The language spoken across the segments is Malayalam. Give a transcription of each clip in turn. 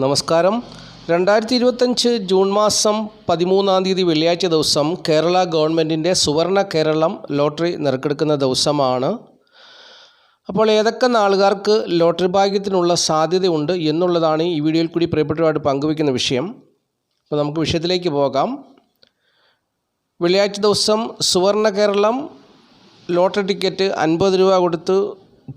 നമസ്കാരം. രണ്ടായിരത്തി ഇരുപത്തഞ്ച് ജൂൺ മാസം പതിമൂന്നാം തീയതി വെള്ളിയാഴ്ച ദിവസം കേരള ഗവൺമെന്റിന്റെ സുവർണ കേരളം ലോട്ടറി നറുക്കെടുക്കുന്ന ദിവസമാണ്. അപ്പോൾ ഏതൊക്കെ നാളുകാർക്ക് ലോട്ടറി ഭാഗ്യത്തിനുള്ള സാധ്യതയുണ്ട് എന്നുള്ളതാണ് ഈ വീഡിയോയിൽ കൂടി പ്രിയപ്പെട്ടവരുമായിട്ട് പങ്കുവയ്ക്കുന്ന വിഷയം. അപ്പോൾ നമുക്ക് വിഷയത്തിലേക്ക് പോകാം. വെള്ളിയാഴ്ച ദിവസം സുവർണ കേരളം ലോട്ടറി ടിക്കറ്റ് അൻപത് രൂപ കൊടുത്ത്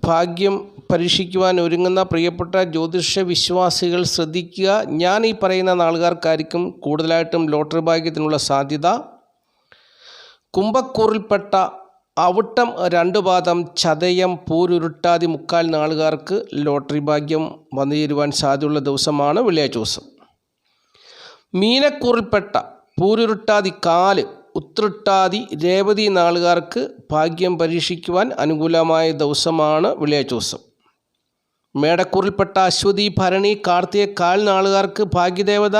ഭാഗ്യം പരീക്ഷിക്കുവാൻ ഒരുങ്ങുന്ന പ്രിയപ്പെട്ട ജ്യോതിഷ വിശ്വാസികൾ ശ്രദ്ധിക്കുക. ഞാൻ ഈ പറയുന്ന നാളുകാർക്കായിരിക്കും കൂടുതലായിട്ടും ലോട്ടറി ഭാഗ്യത്തിനുള്ള സാധ്യത. കുംഭക്കൂറിൽപ്പെട്ട അവിട്ടം രണ്ടു പാദം ചതയം പൂരുരുട്ടാതി മുക്കാൽ നാളുകാർക്ക് ലോട്ടറി ഭാഗ്യം വന്നു സാധ്യതയുള്ള ദിവസമാണ് വെള്ളിയാഴ്ച ദിവസം. മീനക്കൂറിൽപ്പെട്ട പൂരുരുട്ടാതി കാൽ ഉത്രട്ടാതി രേവതി നാളുകാർക്ക് ഭാഗ്യം പരീക്ഷിക്കുവാൻ അനുകൂലമായ ദിവസമാണ് വെള്ളിയാഴ്ച ദിവസം മേടക്കൂറിൽപ്പെട്ട അശ്വതി ഭരണി കാർത്തിക കാൽ നാളുകാർക്ക് ഭാഗ്യദേവത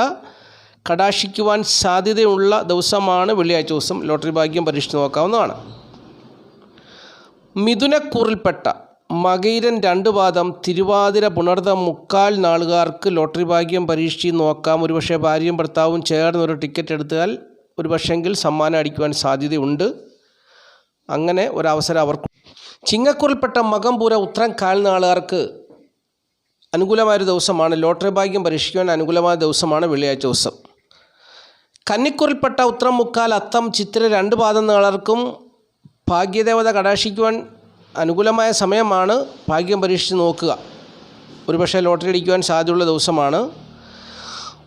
കടാക്ഷിക്കുവാൻ സാധ്യതയുള്ള ദിവസമാണ് വെള്ളിയാഴ്ച ദിവസം ലോട്ടറി ഭാഗ്യം പരീക്ഷിച്ച് നോക്കാവുന്നതാണ്. മിഥുനക്കൂറിൽപ്പെട്ട മകയിരൻ രണ്ട് പാദം തിരുവാതിര പുണർത മുക്കാൽ നാളുകാർക്ക് ലോട്ടറി ഭാഗ്യം പരീക്ഷിച്ച് നോക്കാം. ഒരുപക്ഷെ ഭാര്യയും ഭർത്താവും ചേർന്ന് ഒരു ടിക്കറ്റ് എടുത്താൽ ഒരു പക്ഷെങ്കിൽ സമ്മാനം അടിക്കുവാൻ സാധ്യതയുണ്ട്. അങ്ങനെ ഒരവസരം അവർക്ക് ചിങ്ങക്കൂറിൽപ്പെട്ട മകംപൂര ഉത്തരം കാൽനാളുകാർക്ക് അനുകൂലമായൊരു ദിവസമാണ്. ലോട്ടറി ഭാഗ്യം പരീക്ഷിക്കുവാൻ അനുകൂലമായ ദിവസമാണ് വെള്ളിയാഴ്ച ദിവസം. കന്നിക്കൂറിൽപ്പെട്ട ഉത്തരം മുക്കാൽ അത്തം ചിത്ര രണ്ട് പാദം നാളർക്കും ഭാഗ്യദേവത കടാക്ഷിക്കുവാൻ അനുകൂലമായ സമയമാണ്. ഭാഗ്യം പരീക്ഷിച്ച് നോക്കുക. ഒരുപക്ഷെ ലോട്ടറി അടിക്കുവാൻ സാധ്യതയുള്ള ദിവസമാണ്.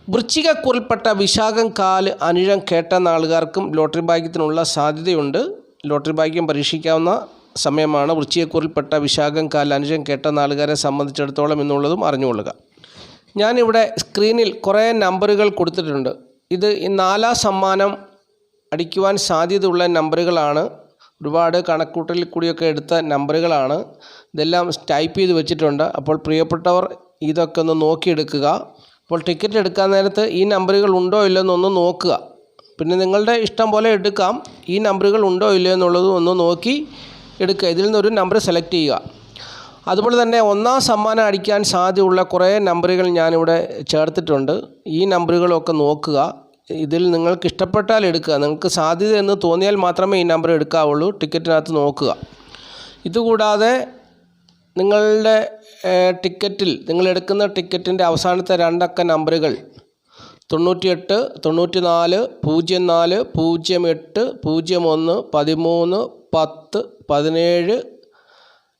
വൃശ്ചികക്കുറിൽപ്പെട്ട വിശാഖം കാൽ അനിഴം കേട്ട നാളുകാർക്കും ലോട്ടറി ഭാഗ്യത്തിനുള്ള സാധ്യതയുണ്ട്. ലോട്ടറി ഭാഗ്യം പരീക്ഷിക്കാവുന്ന സമയമാണ് വൃശ്ചികക്കുറിൽപ്പെട്ട വിശാഖം കാൽ അനിഴം കേട്ട നാളുകാരെ സംബന്ധിച്ചിടത്തോളം എന്നുള്ളതും അറിഞ്ഞുകൊള്ളുക. ഞാനിവിടെ സ്ക്രീനിൽ കുറേ നമ്പറുകൾ കൊടുത്തിട്ടുണ്ട്. ഇത് നാലാം സമ്മാനം അടിക്കുവാൻ സാധ്യതയുള്ള നമ്പറുകളാണ്. ഒരുപാട് കണക്കൂട്ടലിൽ കൂടിയൊക്കെ എടുത്ത നമ്പറുകളാണ്. ഇതെല്ലാം ടൈപ്പ് ചെയ്ത് വെച്ചിട്ടുണ്ട്. അപ്പോൾ പ്രിയപ്പെട്ടവർ ഇതൊക്കെ ഒന്ന് നോക്കിയെടുക്കുക. അപ്പോൾ ടിക്കറ്റ് എടുക്കാൻ നേരത്ത് ഈ നമ്പറുകൾ ഉണ്ടോ ഇല്ലയോ എന്നൊന്ന് നോക്കുക. പിന്നെ നിങ്ങളുടെ ഇഷ്ടം പോലെ എടുക്കാം. ഈ നമ്പറുകൾ ഉണ്ടോ ഇല്ലയോ എന്നുള്ളത് ഒന്ന് നോക്കി എടുക്കുക. ഇതിൽ നിന്നൊരു നമ്പർ സെലക്ട് ചെയ്യുക. അതുപോലെ തന്നെ ഒന്നാം സമ്മാനം അടിക്കാൻ സാധ്യതയുള്ള കുറേ നമ്പറുകൾ ഞാനിവിടെ ചേർത്തിട്ടുണ്ട്. ഈ നമ്പറുകളൊക്കെ നോക്കുക. ഇതിൽ നിങ്ങൾക്ക് ഇഷ്ടപ്പെട്ടാൽ എടുക്കുക. നിങ്ങൾക്ക് സാധ്യത എന്ന് തോന്നിയാൽ മാത്രമേ ഈ നമ്പർ എടുക്കാവുള്ളൂ. ടിക്കറ്റിനകത്ത് നോക്കുക. ഇതുകൂടാതെ നിങ്ങളുടെ ടിക്കറ്റിൽ നിങ്ങൾ എടുക്കുന്ന ടിക്കറ്റിന്റെ അവസാനത്തെ രണ്ടക്ക നമ്പറുകൾ തൊണ്ണൂറ്റിയെട്ട് തൊണ്ണൂറ്റി നാല് പൂജ്യം നാല് പൂജ്യം എട്ട് പൂജ്യം ഒന്ന് പതിമൂന്ന് പത്ത് പതിനേഴ്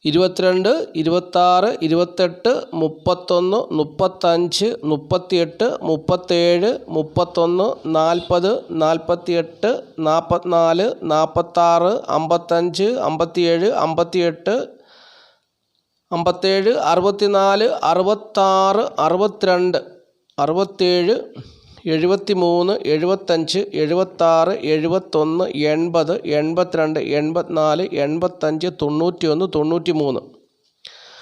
ഇരുപത്തിരണ്ട് ഇരുപത്താറ് ഇരുപത്തെട്ട് മുപ്പത്തൊന്ന് മുപ്പത്തഞ്ച് മുപ്പത്തിയെട്ട് മുപ്പത്തേഴ് മുപ്പത്തൊന്ന് നാൽപ്പത് നാൽപ്പത്തിയെട്ട് നാൽപ്പത്തിനാല് നാൽപ്പത്താറ് അമ്പത്തഞ്ച് അമ്പത്തിയേഴ് അമ്പത്തിയെട്ട് അമ്പത്തേഴ് അറുപത്തിനാല് അറുപത്താറ് അറുപത്തിരണ്ട് അറുപത്തേഴ് എഴുപത്തി മൂന്ന് എഴുപത്തഞ്ച് എഴുപത്താറ് എഴുപത്തൊന്ന് എൺപത് എൺപത്തിരണ്ട് എൺപത്തിനാല് എൺപത്തഞ്ച് തൊണ്ണൂറ്റി ഒന്ന് തൊണ്ണൂറ്റി മൂന്ന്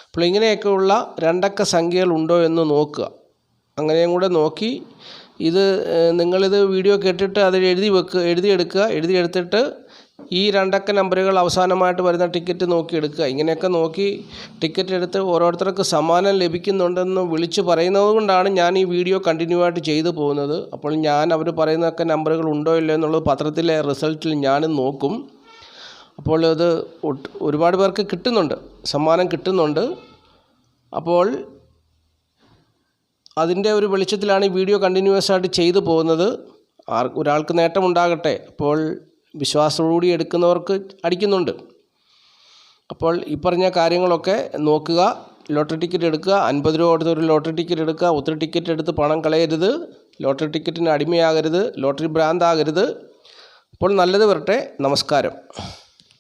അപ്പോൾ ഇങ്ങനെയൊക്കെയുള്ള രണ്ടക്ക സംഖ്യകൾ ഉണ്ടോ എന്ന് നോക്കുക. അങ്ങനെയും കൂടെ നോക്കി. ഇത് നിങ്ങളിത് വീഡിയോ കേട്ടിട്ട് അതിൽ എഴുതി വെക്കുക എഴുതിയെടുക്കുക. എഴുതിയെടുത്തിട്ട് ഈ രണ്ടക്ക നമ്പറുകൾ അവസാനമായിട്ട് വരുന്ന ടിക്കറ്റ് നോക്കി എടുക്കുക. ഇങ്ങനെയൊക്കെ നോക്കി ടിക്കറ്റ് എടുത്ത് ഓരോരുത്തർക്ക് സമ്മാനം ലഭിക്കുന്നുണ്ടെന്ന് വിളിച്ച് പറയുന്നത് കൊണ്ടാണ് ഞാൻ ഈ വീഡിയോ കണ്ടിന്യൂ ആയിട്ട് ചെയ്തു പോകുന്നത്. അപ്പോൾ ഞാൻ അവർ പറയുന്നതൊക്കെ നമ്പറുകൾ ഉണ്ടോ ഇല്ലയോ എന്നുള്ളത് പത്രത്തിലെ റിസൾട്ടിൽ ഞാനും നോക്കും. അപ്പോൾ അത് ഒരുപാട് പേർക്ക് കിട്ടുന്നുണ്ട്. സമ്മാനം കിട്ടുന്നുണ്ട്. അപ്പോൾ അതിന്റെ ഒരു വെളിച്ചത്തിലാണ് ഈ വീഡിയോ കണ്ടിന്യൂസ് ആയിട്ട് ചെയ്തു പോകുന്നത്. ആർ ഒരാൾക്ക് നേട്ടമുണ്ടാകട്ടെ. അപ്പോൾ വിശ്വാസത്തോടുകൂടി എടുക്കുന്നവർക്ക് അടിക്കുന്നുണ്ട്. അപ്പോൾ ഈ പറഞ്ഞ കാര്യങ്ങളൊക്കെ നോക്കുക ലോട്ടറി ടിക്കറ്റ് എടുക്കുക അൻപത് രൂപ കൊടുത്ത് ഒരു ലോട്ടറി ടിക്കറ്റ് എടുക്കുക ഒത്തിരി ടിക്കറ്റ് എടുത്ത് പണം കളയരുത് ലോട്ടറി ടിക്കറ്റിന് അടിമയാകരുത് ലോട്ടറി ഭ്രാന്താകരുത്. അപ്പോൾ നല്ലത് വരട്ടെ. നമസ്കാരം.